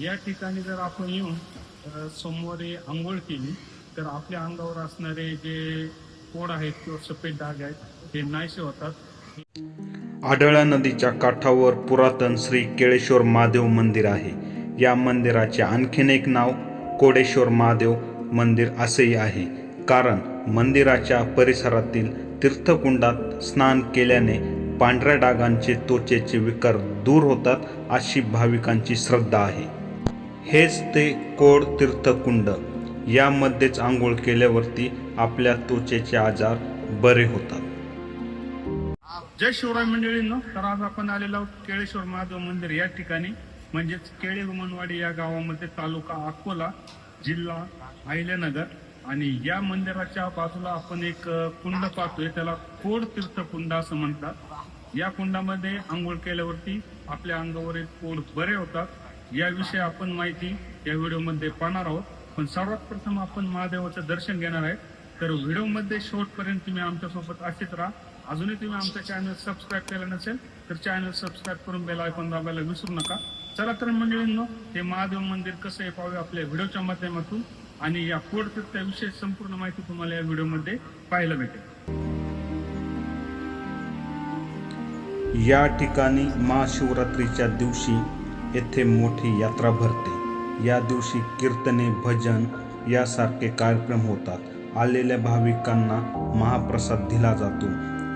या ठिकाणी जर आपण येऊन सोमवारी आंघोळ केली तर आपल्या अंगावर असणारे जे कोड आहेत किंवा सफेद डाग आहेत हे नाहीसे होतात. आढळा नदीच्या काठावर पुरातन श्री केळेश्वर महादेव मंदिर आहे. या मंदिराचे आणखीन एक नाव कोडेश्वर महादेव मंदिर असेही आहे. कारण मंदिराच्या परिसरातील तीर्थकुंडात स्नान केल्याने पांढऱ्या डागांचे त्वचेचे विकार दूर होतात अशी भाविकांची श्रद्धा आहे. हेच ते कोड तीर्थकुंड. यामध्येच आंघोळ केल्यावरती आपल्या त्वचेचे आजार बरे होतात. जय शिवराय मंडळींनो तर आज आपण आलेलो आहोत केळेश्वर महादेव मंदिर या ठिकाणी. म्हणजेच केळे हुमनवाडी या गावामध्ये तालुका अकोला जिल्हा अहिल्यानगर. आणि या मंदिराच्या बाजूला आपण एक कुंड पाहतोय. त्याला कोड तीर्थकुंड असं म्हणतात. या कुंडामध्ये आंघोळ केल्यावरती आपल्या अंगावरील कोड बरे होतात. याविषयी आपण माहिती या व्हिडिओमध्ये पाहणार आहोत. पण सर्वात प्रथम आपण महादेवाचं दर्शन घेणार आहे. तर व्हिडिओमध्ये शेवटपर्यंत तुम्ही आमच्यासोबत असेच राहा. अजूनही तुम्ही आमचं चॅनल सबस्क्राईब केलं नसेल तर चॅनल सबस्क्राईब करून बेल आयकॉन दाबायला विसरू नका. चला तर मंडळींनो हे महादेव मंदिर कसं आहे पाहूया आपल्या व्हिडिओच्या माध्यमातून. आणि या कोड विषयी संपूर्ण माहिती तुम्हाला या व्हिडिओमध्ये पाहायला भेटेल. या ठिकाणी महाशिवरात्रीच्या दिवशी येथे मोठी यात्रा भरते. या दिवशी कीर्तने भजन यासारखे कार्यक्रम होतात. आलेल्या भाविकांना महाप्रसाद दिला जातो.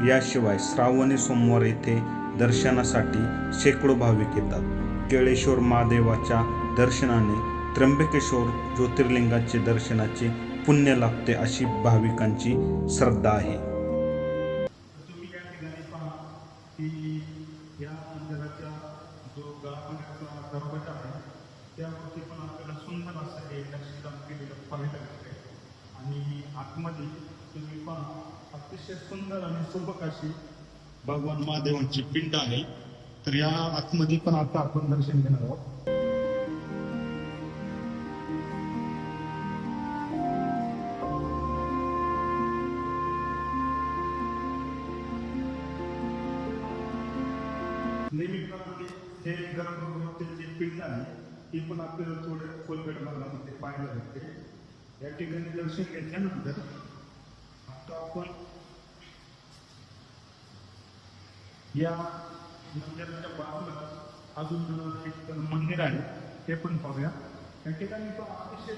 याशिवाय श्रावणी सोमवार येथे दर्शनासाठी शेकडो भाविक येतात. केळेश्वर महादेवाच्या दर्शनाने त्र्यंबकेश्वर ज्योतिर्लिंगाचे दर्शनाचे पुण्य लाभते अशी भाविकांची श्रद्धा आहे. सुंदर आणि सुबक अशी भगवान महादेवांची पिंड आहे. तर या आतमध्ये पण आता आपण दर्शन घेणार आहोत. नेहमीप्रमाणे हे गर्भगृहातील जे पिंड आहे. ती पण आपल्याला थोड्या खोलगड भागामध्ये पाहायला भेटते. या ठिकाणी दर्शन घेतल्यानंतर आता आपण या मंदिराच्या बाजूला अजून एक मंदिर आहे ते पण पाहूया. या ठिकाणी तो अतिशय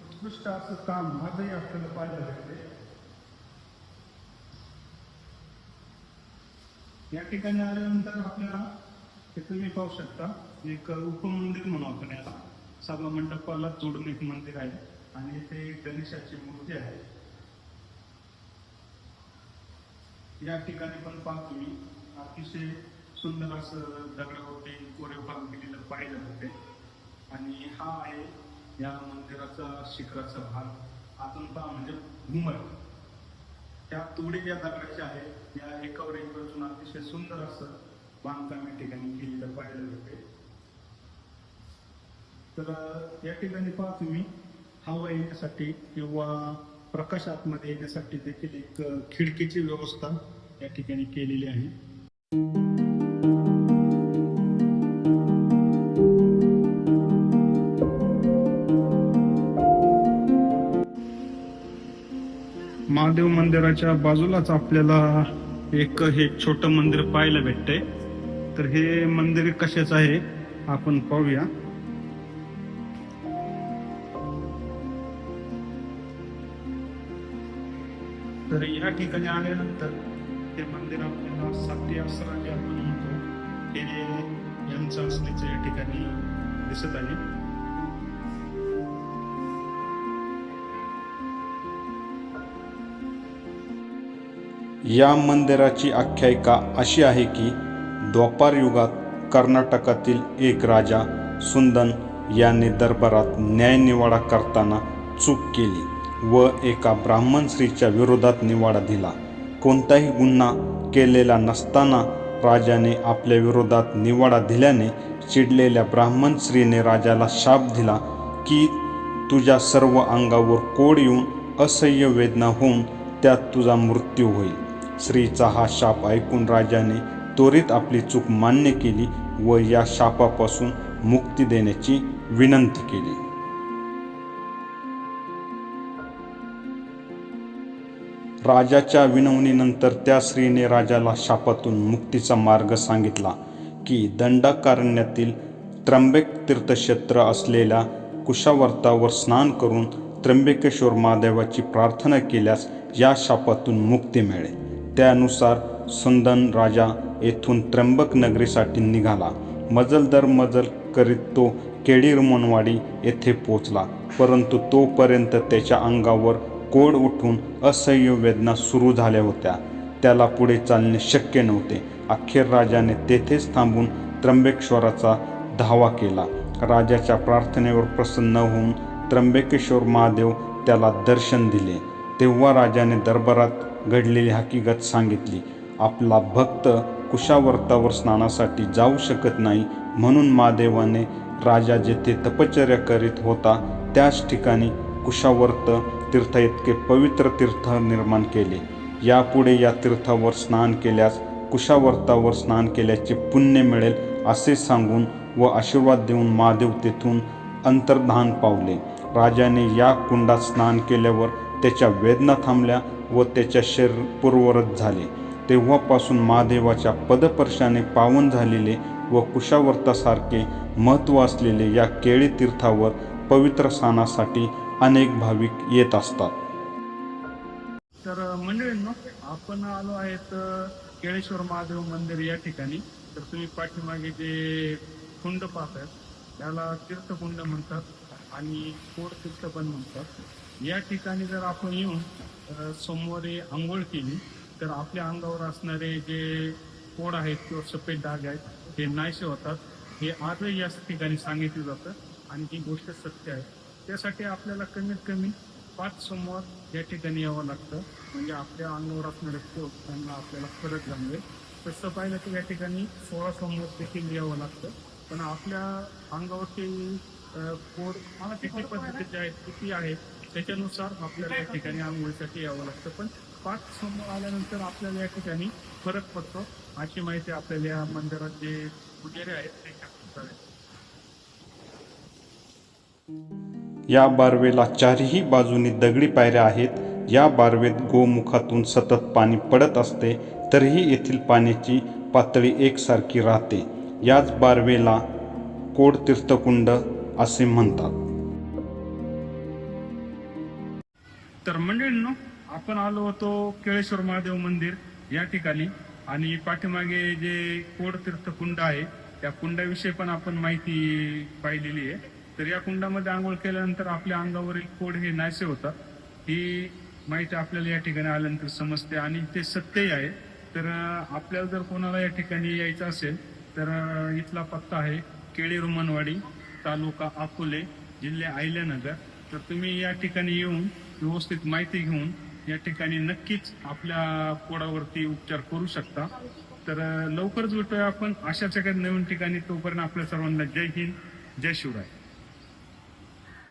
उत्कृष्ट असं काम आजही आपल्याला पाहायला भेटते. या ठिकाणी आल्यानंतर आपल्याला हे तुम्ही पाहू शकता एक उपमंदिर म्हणू आपण याला सगळं मंडपाला जोडून एक मंदिर आहे आणि इथे गणेशाची मूर्ती आहे. या ठिकाणी पण पाहतो मी. अतिशय सुंदर असं दगडावरती काम केलेलं पाहिलं होते आणि हा आहे या मंदिराचा शिखराचा भाग. आतून पहा म्हणजे घुमट. त्या तोडे ज्या दगडाच्या आहेत या एकावर एक रचून अतिशय सुंदर असं बांधकाम या ठिकाणी केलेलं पाहिलं होते तर या ठिकाणी पहा तुम्ही. हवा येण्यासाठी किंवा प्रकाश आतमध्ये येण्यासाठी देखील एक खिडकीची व्यवस्था या ठिकाणी केलेली आहे. महादेव मंदिराच्या बाजूलाच आपल्याला एक हे छोट मंदिर पाहायला भेटतंय. तर हे मंदिर कसेच आहे? आपण पाहूया. तर या ठिकाणी आल्यानंतर ते मंदिर आपल्याला साती आसरा जे आपण म्हणतो हे यांचं असल्याचं या ठिकाणी दिसत आहे. या मंदिराची आख्यायिका अशी आहे की द्वापार युगात कर्नाटकातील एक राजा सुंदन याने दरबारात न्यायनिवाडा करताना चूक केली व एका ब्राह्मण स्त्रीच्या विरोधात निवाडा दिला. कोणताही गुन्हा केलेला नसताना राजाने आपल्या विरोधात निवाडा दिल्याने चिडलेल्या ब्राह्मण स्त्रीने राजाला शाप दिला की तुझ्या सर्व अंगावर कोड येऊन असह्य वेदना होऊन त्यात तुझा मृत्यू होईल. स्त्रीचा हा शाप ऐकून राजाने त्वरित आपली चूक मान्य केली व या शापापासून मुक्ती देण्याची विनंती केली. राजाच्या विनवणीनंतर त्या स्त्रीने राजाला शापातून मुक्तीचा मार्ग सांगितला की दंडकारण्यातील त्र्यंबक तीर्थक्षेत्र असलेल्या कुशावर्तावर स्नान करून त्र्यंबकेश्वर महादेवाची प्रार्थना केल्यास या शापातून मुक्ती मिळेल. त्यानुसार सुंदन राजा येथून त्र्यंबक नगरीसाठी निघाला. मजल दर मजल करीत तो केळीरमनवाडी येथे पोचला परंतु तोपर्यंत त्याच्या अंगावर कोड उठून असह्य वेदना सुरू झाल्या होत्या. त्याला पुढे चालणे शक्य नव्हते. अखेर राजाने तेथेच थांबून त्र्यंबकेश्वराचा धावा केला. राजाच्या प्रार्थनेवर प्रसन्न होऊन त्र्यंबकेश्वर महादेव त्याला दर्शन दिले. तेव्हा राजाने दरबारात घडलेली हकीकत सांगितली. आपला भक्त कुशावर्तावर स्नानासाठी जाऊ शकत नाही म्हणून महादेवाने राजा जेथे तपश्चर्या करीत होता त्याच ठिकाणी कुशावर्त तीर्थ इतके पवित्र तीर्थ निर्माण केले. यापुढे या तीर्थावर स्नान केल्यास कुशावर्तावर स्नान केल्याचे पुण्य मिळेल असे सांगून व आशीर्वाद देऊन महादेव तेथून अंतर्धान पावले. राजाने या कुंडात स्नान केल्यावर त्याच्या वेदना थांबल्या व त्याच्या शरीर पूर्वरत झाले. तेव्हापासून महादेवाच्या पदपर्शाने पावन झालेले व कुशावर्तासारखे महत्त्व असलेले या केळी तीर्थावर पवित्र स्नानासाठी अनेक भाविक येत असतात. तर मंडळींनो आपण आलो आहेत केळेश्वर महादेव मंदिर या ठिकाणी. तर तुम्ही पाठीमागे जे कुंड पाहताय त्याला तीर्थकुंड म्हणतात आणि कोड तीर्थ पण म्हणतात. या ठिकाणी जर आपण येऊन सोमवारी आंघोळ केली तर आपल्या अंगावर असणारे जे कोड आहेत किंवा सफेद डाग आहेत हे नाहीसे होतात. हे आजही या ठिकाणी सांगितलं जातं. आणि ही गोष्ट सत्य आहे. त्यासाठी आपल्याला कमीत कमी पाच सोमवार या ठिकाणी यावं लागतं. म्हणजे आपल्या अंगावर असणारे त्यांना आपल्याला फरक जाणवेल. तसं पाहिलं तर या ठिकाणी सोळा सोमवार देखील यावं लागतं. पण आपल्या अंगावरचे अं, कोड मला किती पद्धतीचे आहेत किती आहेत त्याच्यानुसार आपल्याला या ठिकाणी आंघोळीसाठी यावं लागतं. पण पाच समोर आल्यानंतर आपल्याला या ठिकाणी फरक पडतो. अशी माहिती आपल्याला या मंदिरात जे पुजारी आहेत ते सांगतात. या बारवेला चारही बाजूनी दगडी पायऱ्या आहेत. या बारवेत गोमुखातून सतत पाणी पडत असते तरीही येथील पाण्याची पातळी एकसारखी राहते. याच बारवेला कोड तीर्थकुंड असे म्हणतात. तर मंडळींनो आपण आलो होतो केळेश्वर महादेव मंदिर या ठिकाणी आणि पाठीमागे जे कोड तीर्थकुंड आहे त्या कुंडाविषयी पण आपण माहिती पाहिलेली आहे. तर या कुंडामध्ये आंघोळ केल्यानंतर आपल्या अंगावरील कोड हे नाहीसे होतात. ही माहिती आपल्याला या ठिकाणी आल्यानंतर समजते आणि ते सत्यही आहे. तर आपल्याला जर कोणाला या ठिकाणी यायचं असेल तर इथला पत्ता आहे केळी रुमनवाडी तालुका अकोले जिल्हे आयल्यानगर तर तुम्ही या ठिकाणी येऊन व्यवस्थित माहिती घेऊन या ठिकाणी नक्कीच आपल्या पोडावरती उपचार करू शकता. तर लवकरच भेटूया आपण. अशाच एखाद्या नवीन ठिकाणी. तोपर्यंत आपल्या सर्वांना जय हिंद जय शिवराय.